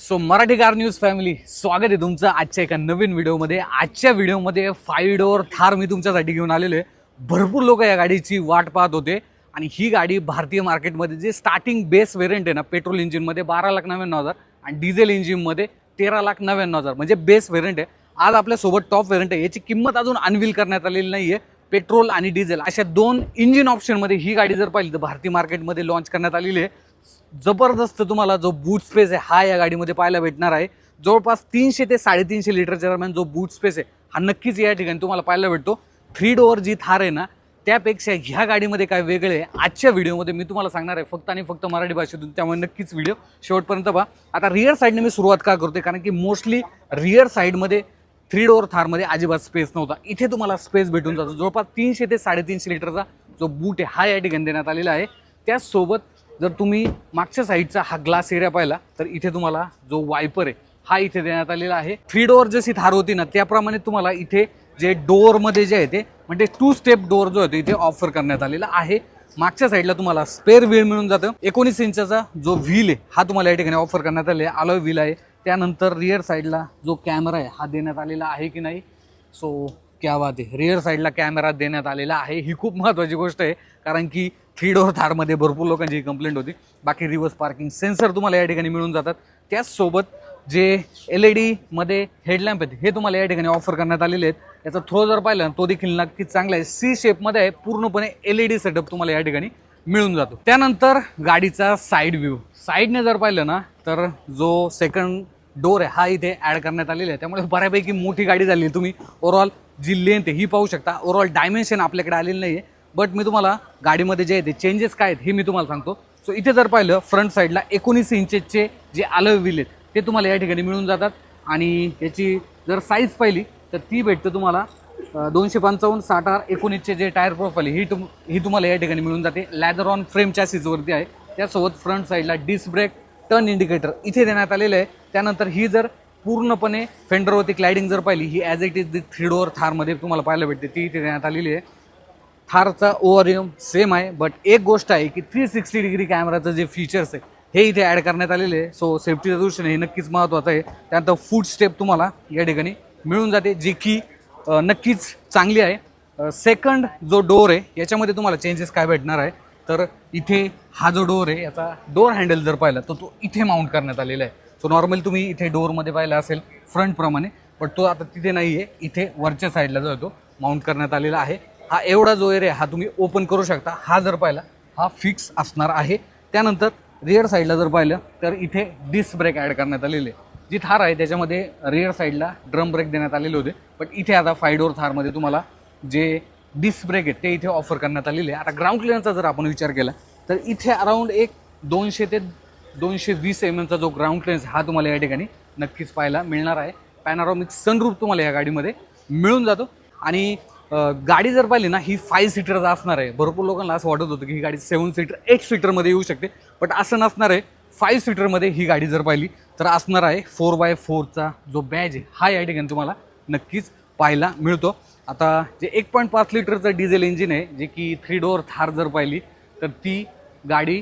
So Marathi car news family स्वागत आहे तुमचं आजच्या एका नवीन व्हिडिओमध्ये. आजच्या व्हिडिओमध्ये फाईव्ह डोअर थार मी तुमच्यासाठी घेऊन आलेलो आहे. भरपूर लोक या गाडीची वाट पाहत होते. आणि ही गाडी भारतीय मार्केटमध्ये जे स्टार्टिंग बेस व्हेरियंट आहे ना पेट्रोल इंजिनमध्ये बारा लाख नव्याण्णव हजार आणि डिझेल इंजिनमध्ये तेरा लाख नव्याण्णव हजार. म्हणजे बेस व्हेरियंट आहे. आज आपल्यासोबत टॉप व्हेरियंट आहे. याची किंमत अजून अनविल करण्यात आलेली नाही आहे पेट्रोल आणि डिझेल अशा दोन इंजिन ऑप्शनमध्ये ही गाडी जर पाहिली तर भारतीय मार्केटमध्ये लॉन्च करण्यात आलेली आहे. जबरदस्त तुम्हाला जो बूट स्पेस आहे हा या गाडीमध्ये पाहायला भेटणार आहे. जवळपास तीनशे ते साडेतीनशे लिटरच्या दरम्यान जो बूट स्पेस आहे हा नक्कीच या ठिकाणी तुम्हाला पाहायला भेटतो. थ्री डोअर जी थार आहे ना त्यापेक्षा ह्या गाडीमध्ये काय वेगळे आहे आजच्या व्हिडिओमध्ये मी तुम्हाला सांगणार आहे फक्त आणि फक्त मराठी भाषेतून त्यामुळे नक्कीच व्हिडिओ शेवटपर्यंत पहा. आता रिअर साईडने मी सुरुवात का करते कारण की मोस्टली रिअर साईडमध्ये थ्री डोअर थारमध्ये अजिबात स्पेस नव्हता. इथे तुम्हाला स्पेस भेटून जातो. जवळपास तीनशे ते साडेतीनशे लिटरचा जो बूट आहे हा या ठिकाणी देण्यात आलेला आहे. त्याचसोबत जर तुम्ही मागच्या साईडचा हा ग्लास एरिया पाहिला तर इथे तुम्हाला जो वायपर आहे हा इथे देण्यात आलेला आहे. थ्री डोअर जशी थार होती ना त्याप्रमाणे तुम्हाला इथे जे डोअरमध्ये जे आहे ते म्हणजे टू स्टेप डोअर जो आहे तो इथे ऑफर करण्यात आलेला आहे. मागच्या साईडला तुम्हाला स्पेअर व्हील मिळून जातं. एकोणीस इंचाचा जो व्हील आहे हा तुम्हाला या ठिकाणी ऑफर करण्यात आले आलोय व्हील आहे. त्यानंतर रिअर साईडला जो कॅमेरा आहे हा देण्यात आलेला आहे की नाही? सो क्या बात आहे. रिअर साईडला कॅमेरा देण्यात आलेला आहे. ही खूप महत्त्वाची गोष्ट आहे कारण की थ्री डोअर थारमध्ये भरपूर लोकांची कंप्लेंट होती. बाकी रिव्हर्स पार्किंग सेन्सर तुम्हाला या ठिकाणी मिळून जातात. त्याचसोबत जे एल ई डीमध्ये हेडलॅम्प आहेत हे तुम्हाला या ठिकाणी ऑफर करण्यात आलेले आहेत. याचा थ्रो जर पाहिलं तो देखील नक्कीच चांगला आहे. सी शेपमध्ये आहे पूर्णपणे एल ई डी सेटअप तुम्हाला या ठिकाणी मिळून जातो. त्यानंतर गाडीचा साईड व्ह्यू साईडने जर पाहिलं ना तर जो सेकंड डोर आहे हा इथे ॲड करण्यात आलेला आहे. त्यामुळे बऱ्यापैकी मोठी गाडी झाली आहे तुम्ही. ओव्हरऑल जी लेंथ आहे ही पाहू शकता. ओवरऑल डायमेन्शन आपल्याकडे आलेलं नाही आहे बट मी तुम्हाला गाडीमध्ये जे आहे ते चेंजेस काय आहेत हे मी तुम्हाला सांगतो. सो इथे जर पाहिलं फ्रंट साईडला एकोणीस इंचेसचे जे आलं व्हील आहेत ते तुम्हाला या ठिकाणी मिळून जातात. आणि याची जर साईज पाहिली तर ती भेटते तुम्हाला दोनशे पंचावन्न साठ आर एकोणीसचे जे टायर प्रोफाईल ही तुम ही तुम्हाला या ठिकाणी मिळून जाते. लॅदर ऑन फ्रेमच्या सीजवरती आहे. त्यासोबत फ्रंट साईडला डिस्क ब्रेक टर्न इंडिकेटर इथे देण्यात आलेलं आहे. त्यानंतर ही जर पूर्णपणे फेंडरवरती क्लायडिंग जर पाहिली ही as it is the three door थारमध्ये तुम्हाला पाहायला भेटते. ती इथे देण्यात आलेली आहे. थारचा ओव्हरएम सेम आहे बट एक गोष्ट आहे की थ्री सिक्स्टी डिग्री कॅमेराचं जे फीचर्स आहे हे इथे ॲड करण्यात आलेले आहे. सो सेफ्टीच्या दृष्टीने हे नक्कीच महत्त्वाचं आहे. त्यानंतर फूड स्टेप तुम्हाला या ठिकाणी मिळून जाते जी की नक्कीच चांगली आहे. सेकंड जो डोअर आहे याच्यामध्ये तुम्हाला चेंजेस काय भेटणार आहे? तर इथे हा जो डोअर आहे याचा डोअर हँडल जर पाहिला तर तो इथे माउंट करण्यात आलेला आहे. सो नॉर्मली तुम्ही इथे डोअरमध्ये पाहिला असेल फ्रंटप्रमाणे पण तो आता तिथे नाही आहे इथे वरच्या साईडला जो आहे तो माउंट करण्यात आलेला आहे. हा एवढा जो एरिया हा तुम्ही ओपन करू शकता. हा जर पाहिला हा फिक्स असणार आहे. त्यानंतर रिअर साईडला जर पाहिलं तर इथे डिस्क ब्रेक ॲड करण्यात आलेले. आहे जी थार आहे त्याच्यामध्ये रिअर साईडला ड्रम ब्रेक देण्यात आलेले होते. पण इथे आता फायडोर थारमध्ये तुम्हाला जे डिस्क ब्रेक आहेत ते इथे ऑफर करण्यात आलेले आहे. आता ग्राउंड क्लिअरचा जर आपण विचार केला तर इथे अराऊंड एक दोनशे ते दोनशे वीस एम एमचा जो ग्राउंड क्लिअरन्स हा तुम्हाला या ठिकाणी नक्कीच पाहायला मिळणार आहे. पॅनारॉमिक सनरूफ तुम्हाला या गाडीमध्ये मिळून जातो. आणि गाडी जर पाहिली ना ही फाईव्ह सीटरच असणार आहे. भरपूर लोकांना असं वाटत होतं की ही गाडी सेवन सीटर एट सीटरमध्ये येऊ शकते. बट असं नसणार आहे. फाईव्ह सीटरमध्ये ही गाडी जर पाहिली तर असणार आहे फोर बाय फोरचा जो बॅज आहे हा या ठिकाणी तुम्हाला नक्कीच पाहायला मिळतो. आता जे एक पॉईंट पाच लिटरचं डिझेल इंजिन आहे जे की थ्री डोअर थार जर पाहिली तर ती गाडी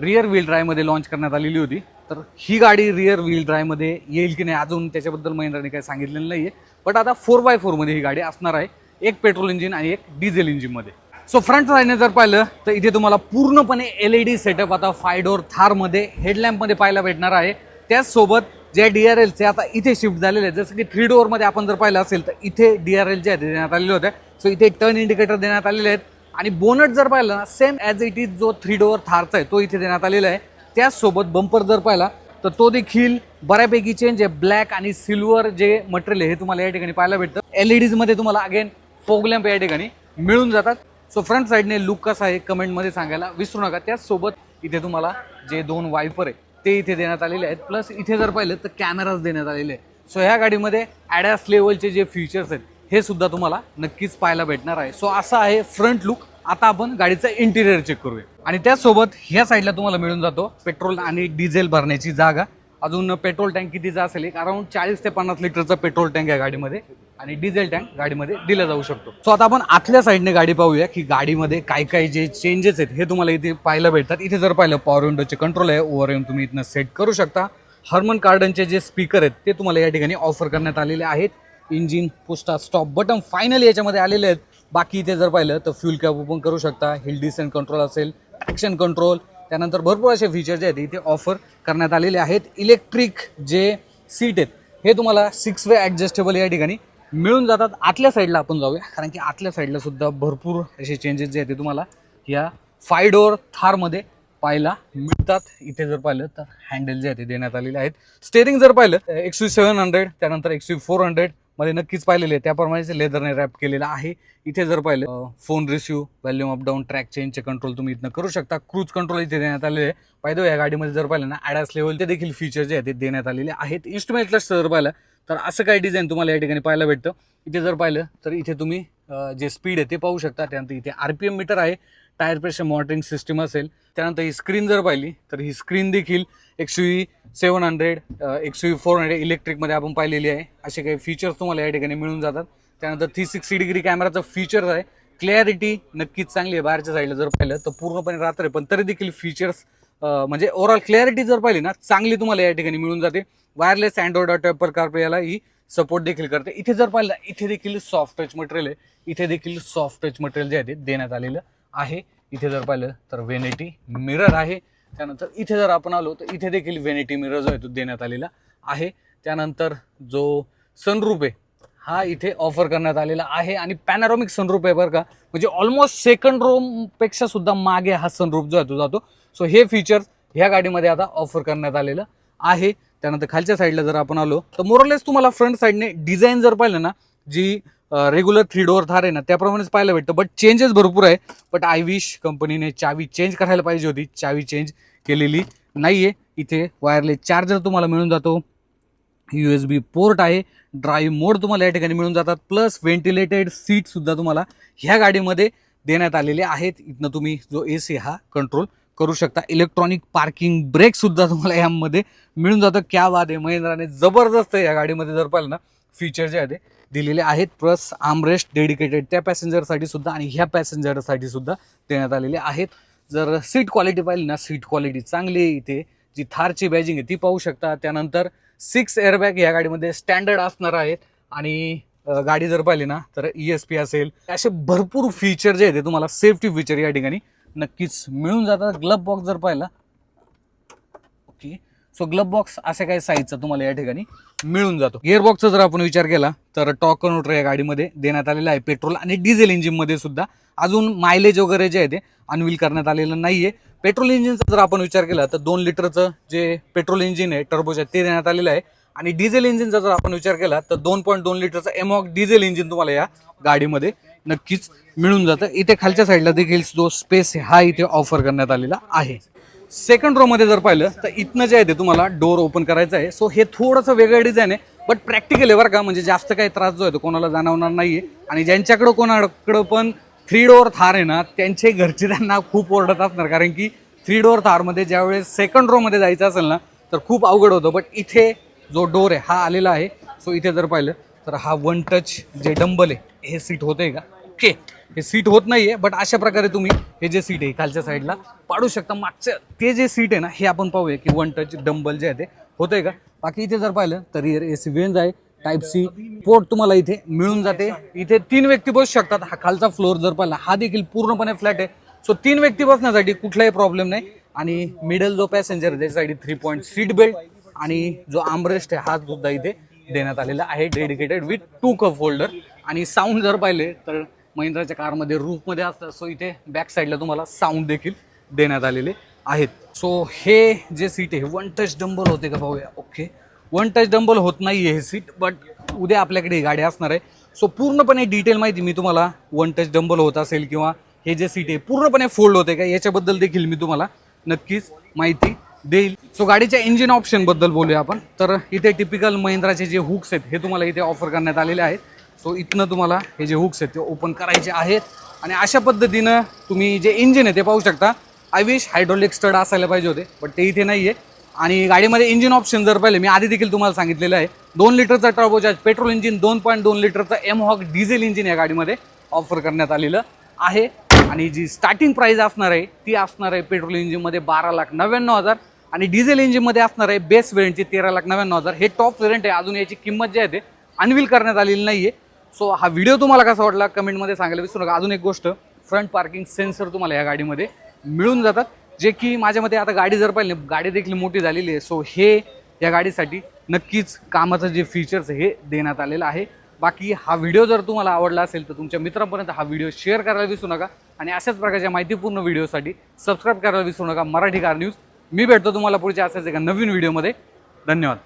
रिअर व्हील ड्रायमध्ये लॉन्च करण्यात आलेली होती. तर ही गाडी रिअर व्हील ड्रायमध्ये येईल की नाही अजून त्याच्याबद्दल महिंद्राने काही सांगितलेलं नाही आहे बट आता फोर बाय फोरमध्ये ही गाडी असणार आहे. एक पेट्रोल इंजिन आणि एक डिझेल इंजिनमध्ये सो फ्रंट साईडने जर पाहिलं तर इथे तुम्हाला पूर्णपणे एल ई डी सेटअप आता फायडोर थारमध्ये हेडलॅम्पमध्ये पाहायला भेटणार आहे. त्याचसोबत जे डी आर एलचे आता इथे शिफ्ट झालेले आहेत जसं की थ्री डोअरमध्ये आपण जर पाहिलं असेल तर इथे डी आर एल जे ते देण्यात आलेले होते. सो इथे टर्न इंडिकेटर देण्यात आलेले आहेत. आणि बोनट जर पाहिलं ना सेम ॲज इट इज जो थ्री डोअर थारचा आहे तो इथे देण्यात आलेला आहे. त्याचसोबत बंपर जर पाहिला तर तो देखील बऱ्यापैकी चेंज आहे. ब्लॅक आणि सिल्वर जे मटेरियल आहे हे तुम्हाला या ठिकाणी पाहायला भेटतं. एल ई डीजमध्ये तुम्हाला अगेन फोग लॅम्प या ठिकाणी मिळून जातात. सो फ्रंट साईडने लुक कसा आहे कमेंटमध्ये सांगायला विसरू नका. त्याचसोबत इथे तुम्हाला जे दोन वायपर आहे ते इथे देण्यात आलेले आहेत. प्लस इथे जर पाहिलं तर कॅमेराज देण्यात आलेले आहेत. सो ह्या गाडीमध्ये ॲडॅस लेवलचे जे फीचर्स आहेत हे सुद्धा तुम्हाला नक्कीच पाहायला भेटणार आहे. सो असा आहे फ्रंट लुक आता आपण गाडीचं इंटिरियर चेक करूया. आणि त्याचसोबत ह्या साईडला तुम्हाला मिळून जातो पेट्रोल आणि डिझेल भरण्याची जागा. अजून पेट्रोल टँक कितीचा असेल एक अराउंड चाळीस ते पन्नास लिटरचा पेट्रोल टँक आहे गाडीमध्ये. आणि डिझेल टँक गाडीमध्ये दिला जाऊ शकतो. सो आता आपण आतल्या साईडने गाडी पाहूया की गाडीमध्ये काय काय जे चेंजेस आहेत हे तुम्हाला इथे पाहायला भेटतात. इथे जर पाहिलं पॉवर विंडोचे कंट्रोल आहे. ओव्हर तुम्ही इथनं सेट करू शकता. हर्मन कार्डनचे जे स्पीकर आहेत ते तुम्हाला या ठिकाणी ऑफर करण्यात आलेले आहेत. Engine push start stop button finally याच्यामध्ये आलेले आहेत. बाकी इथे जर पाहिलं तर फ्युल कॅप ओपन करू शकता. हिल डिसेंट कंट्रोल असेल ॲक्शन कंट्रोल त्यानंतर भरपूर असे फीचर जे आहेत. इथे ऑफर करण्यात आलेले आहेत. इलेक्ट्रिक जे सीट आहेत हे तुम्हाला सिक्स वे ॲडजस्टेबल या ठिकाणी मिळून जातात. आतल्या साईडला आपण जाऊया. कारण की आतल्या साईडला सुद्धा भरपूर असे चेंजेस जे आहेत ते तुम्हाला या फाय डोअर थारमध्ये पाहायला मिळतात. इथे जर पाहिलं तर हँडल जे आहे ते देण्यात आलेले आहेत. स्टेरिंग जर पाहिलं एक्स सेवन हंड्रेड त्यानंतर एक्स फोर हंड्रेड मध्ये नक्कीच पाहिलेले आहे त्याप्रमाणे लेदरने रॅप केलेलं आहे. इथे जर पाहिलं phone receive volume up down track चेंजचे control तुम्ही इथनं करू शकता. क्रूज कंट्रोल इथे देण्यात आलेले आहे. पाहिजे या गाडीमध्ये जर पाहिलं ना ॲडास लेवलचे देखील फीचर जे आहेत ते देण्यात आलेले आहेत. इन्स्ट्रुमेंट क्लस्टर जर पाहिलं तर असं काही डिझाईन तुम्हाला या ठिकाणी पाहायला भेटतं. इथे जर पाहिलं तर इथे तुम्ही जे स्पीड आहे ते पाहू शकता. त्यानंतर इथे आर पी एम मीटर आहे. टायर प्रेशर मॉनिटरिंग सिस्टीम असेल. त्यानंतर ही स्क्रीन जर पाहिली तर ही स्क्रीन देखील X U seven hundred X U four hundred इलेक्ट्रिकमध्ये आपण पाहिलेली आहे. असे काही फीचर्स तुम्हाला या ठिकाणी मिळून जातात. त्यानंतर थ्री सिक्स्टी डिग्री कॅमेराचं फीचर आहे. क्लॅरिटी नक्कीच चांगली आहे बाहेरच्या साईडला जर पाहिलं तर पूर्णपणे रात्र आहे. पण तरी देखील फीचर्स म्हणजे ओव्हरऑल क्लॅरिटी जर पाहिली ना चांगली तुम्हाला या ठिकाणी मिळून जाते. Wireless android auto Apple CarPlay याला ही सपोर्ट देखील करते. इथे जर पाहिलं इथे देखील सॉफ्ट टच मटेरियल आहे. इथे देखील सॉफ्ट टच मटेरियल जे आहे ते देण्यात आलेलं आहे. इथे जर पाहिलं तर वेनेटी मिरर आहे. त्यानंतर इथे जर आपण आलो तर इथे देखील व्हेनिटी मिरर जो आहे तो देण्यात आलेला आहे. त्यानंतर जो सनरूप आहे हा इथे ऑफर करण्यात आलेला आहे. आणि पॅनारॉमिक सनरूप आहे बरं का. म्हणजे ऑलमोस्ट सेकंड रोमपेक्षा सुद्धा मागे हा सनरूप जो आहे तो जातो. सो हे फीचर्स ह्या गाडीमध्ये आता ऑफर करण्यात आलेलं आहे. त्यानंतर खालच्या साईडला जर आपण आलो तर मोरलेस तुम्हाला फ्रंट साईडने डिझाईन जर पाहिलं ना जी रेग्युलर थ्री डोअर थार आहे ना त्याप्रमाणेच पाहायला भेटतं. बट चेंजेस भरपूर आहे. बट आय विश कंपनीने चावी चेंज करायला पाहिजे होती. चावी चेंज केलेली नाही आहे इथे वायरलेस चार्जर तुम्हाला मिळून जातो. यू एस बी पोर्ट आहे. ड्राईव्ह मोड तुम्हाला या ठिकाणी मिळून जातात. प्लस व्हेंटिलेटेड सीटसुद्धा तुम्हाला ह्या गाडीमध्ये देण्यात आलेले आहेत. इथनं तुम्ही जो ए सी हा कंट्रोल करू शकता. इलेक्ट्रॉनिक पार्किंग ब्रेकसुद्धा तुम्हाला यामध्ये मिळून जातं. क्या वाद आहे. महिंद्राने जबरदस्त या गाडीमध्ये जर पाहिलं ना फीचर जे आहे दिलेले आहेत. प्लस आमरेस्ट डेडिकेटेड त्या पॅसेंजरसाठी सुद्धा आणि ह्या पॅसेंजरसाठी सुद्धा देण्यात आलेले आहेत. जर सीट क्वालिटी पाहिली ना सीट क्वालिटी चांगली आहे इथे. जी थारची बॅजिंग आहे ती पाहू शकता. त्यानंतर सिक्स एअरबॅग या गाडीमध्ये स्टँडर्ड असणार आहेत. आणि गाडी जर पाहिली ना तर ई एस पी असेल. असे भरपूर फीचर जे आहेत ते तुम्हाला सेफ्टी फीचर या ठिकाणी नक्कीच मिळून जातात. ग्लब बॉक्स जर पाहिला. ओके सो ग्लब बॉक्स अशा काही साईजचा तुम्हाला या ठिकाणी मिळून जातो. गिअरबॉक्सचा जर आपण विचार केला तर टॉक कन्व्हर्टर या गाडीमध्ये देण्यात आलेला आहे पेट्रोल आणि डिझेल इंजिनमध्ये सुद्धा. अजून मायलेज वगैरे जे आहे ते अनविल करण्यात आलेलं नाही आहे पेट्रोल इंजिनचा जर आपण विचार केला तर दोन लिटरचं जे पेट्रोल इंजिन आहे टर्बोच्या ते देण्यात आलेलं आहे. आणि डिझेल इंजिनचा जर आपण विचार केला तर दोन पॉईंट दोन लिटरचं एमॉक डिझेल इंजिन तुम्हाला या गाडीमध्ये नक्कीच मिळून जातं. इथे खालच्या साईडला देखील जो स्पेस आहे हा इथे ऑफर करण्यात आलेला आहे. सेकंड रो मध्ये जर पाहिलं तर इथनं जे आहे ते तुम्हाला डोर ओपन करायचं आहे. सो हे थोडंसं वेगळं डिझाईन आहे बट प्रॅक्टिकल आहे बरं का. म्हणजे जास्त काही त्रास जो आहे तो कोणाला जाणवणार नाहीये. आणि ज्यांच्याकडं कोणाकडं पण थ्री डोअर थार आहे ना त्यांचे घरचे त्यांना खूप ओरडत असणार. कारण की थ्री डोअर थारमध्ये ज्यावेळेस सेकंड रो मध्ये जायचं असेल ना तर खूप अवघड होतं. बट इथे जो डोर आहे हा आलेला आहे. सो इथे जर पाहिलं तर हा वन टच जे डंबल आहे हे सीट होतंय का? ओके. हे सीट होत नाहीये बट अशा प्रकारे तुम्ही हे जे सीट आहे खालच्या साईडला पाडू शकता. मागचं ते जे सीट आहे ना हे आपण पाहूया की वन टच डंबल जे आहे ते होतंय का? बाकी इथे जर पाहिलं तर ए सी वेंज आहे टाईप सी पोर्ट तुम्हाला इथे मिळून जाते. इथे तीन व्यक्ती बसू शकतात. हा खालचा फ्लोअर जर पाहिला हा देखील पूर्णपणे फ्लॅट आहे. सो तीन व्यक्ती बसण्यासाठी कुठलाही प्रॉब्लेम नाही. आणि मिडल जो पॅसेंजर त्याच्यासाठी थ्री पॉईंट सीट बेल्ट आणि जो आमरेस्ट आहे हा सुद्धा इथे देण्यात आलेला आहे dedicated with two cup holder आणि साऊंड जर पाहिले तर महिंद्राच्या कारमध्ये रूफमध्ये असतं. सो इथे बॅक साईडला तुम्हाला साऊंड देखील देण्यात आलेले आहेत. सो हे जे सीट आहे वन टच डंबल होते का पाहूया ओके वन टच डंबल होत नाही आहे हे सीट बट उद्या आपल्याकडे ही गाडी असणार आहे. सो पूर्णपणे डिटेल माहिती मी तुम्हाला वन टच डंबल होत असेल किंवा हे जे सीट आहे पूर्णपणे फोल्ड होते का याच्याबद्दल देखील मी तुम्हाला नक्कीच माहिती देईल. सो गाडीच्या इंजिन ऑप्शनबद्दल बोलूया आपण. तर इथे टिपिकल महिंद्राचे जे हुक्स आहेत हे तुम्हाला इथे ऑफर करण्यात आलेले आहेत. सो इथनं तुम्हाला हे जे हुक्स आहेत ते ओपन करायचे आहेत. आणि अशा पद्धतीनं तुम्ही जे इंजिन आहे ते पाहू शकता. आय विश हायड्रोलिक स्टड असायला पाहिजे होते पण ते इथे नाही आहे आणि गाडीमध्ये इंजिन ऑप्शन जर पाहिलं मी आधी देखील तुम्हाला सांगितलेलं आहे. दोन लिटरचा टर्बोचार्ज पेट्रोल इंजिन दोन पॉईंट दोन लिटरचा एम हॉक डिझेल इंजिन या गाडीमध्ये ऑफर करण्यात आलेलं आहे. आणि जी स्टार्टिंग प्राईज असणार आहे ती असणार आहे पेट्रोल इंजिनमध्ये बारा लाख नव्याण्णव हजार. आणि डिझेल इंजिनमध्ये असणार आहे बेस वेरियंटची तेरा लाख नव्याण्णव हजार. हे टॉप वेरियंट आहे अजून याची किंमत जी आहे ते अनविल करण्यात आलेली नाही आहे सो हा व्हिडिओ तुम्हाला कसा वाटला? कमेंटमध्ये सांगायला विसरू नका. अजून एक गोष्ट फ्रंट पार्किंग सेन्सर तुम्हाला या गाडीमध्ये मिळून जातात. जे की माझ्या मते आता गाडी जर पाहिली गाडी देखील मोठी झालेली आहे. सो हे या गाडीसाठी नक्कीच कामाचं जे फीचर्स हे देण्यात आलेलं आहे. बाकी हा व्हिडिओ जर तुम्हाला आवडला असेल तर तुमच्या मित्रांपर्यंत हा व्हिडिओ शेअर करायला विसरू नका. आणि अशाच प्रकारच्या माहितीपूर्ण व्हिडिओसाठी सबस्क्राईब करायला विसरू नका. मराठी कार न्यूज मी भेटतो तुम्हाला पुढच्या असाच एका नवीन व्हिडिओमध्ये धन्यवाद.